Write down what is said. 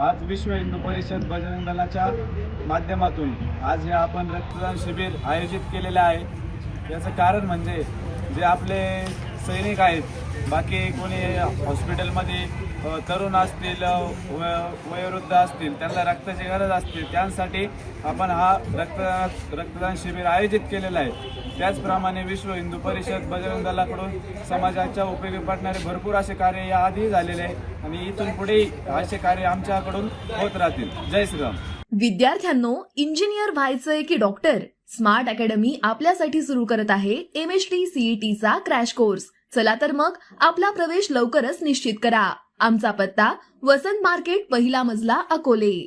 आज विश्व हिंदू परिषद बजरंग दलाच्या माध्यमातून आज हे आपण रक्तदान शिबिर आयोजित केलेलं आहे. याचं कारण म्हणजे जे आपले सैनिक आहेत बाकी कोणी हॉस्पिटलमध्ये तरुण असतील व- वयोवृद्ध असतील त्यांना रक्ताची गरज असते त्यांसाठी आपण हा रक्त रक्तदान शिबिर आयोजित केलेला आहे. त्याचप्रमाणे विश्व हिंदू परिषद बजरंग दलाकडून समाजाच्या उपयोगी पडणारे भरपूर असे कार्य याआधी झालेले आहे आणि इथून पुढेही असे कार्य आमच्याकडून होत राहतील. जय श्रीराम. विद्यार्थ्यांनो इंजिनियर व्हायचंय की डॉक्टर? स्मार्ट अकॅडमी आपल्यासाठी सुरू करत आहे एम एच टी सीईटीचा क्रॅश कोर्स. चला तर मग आपला प्रवेश लवकरच निश्चित करा. आमचा पत्ता वसंत मार्केट पहिला मजला अकोले.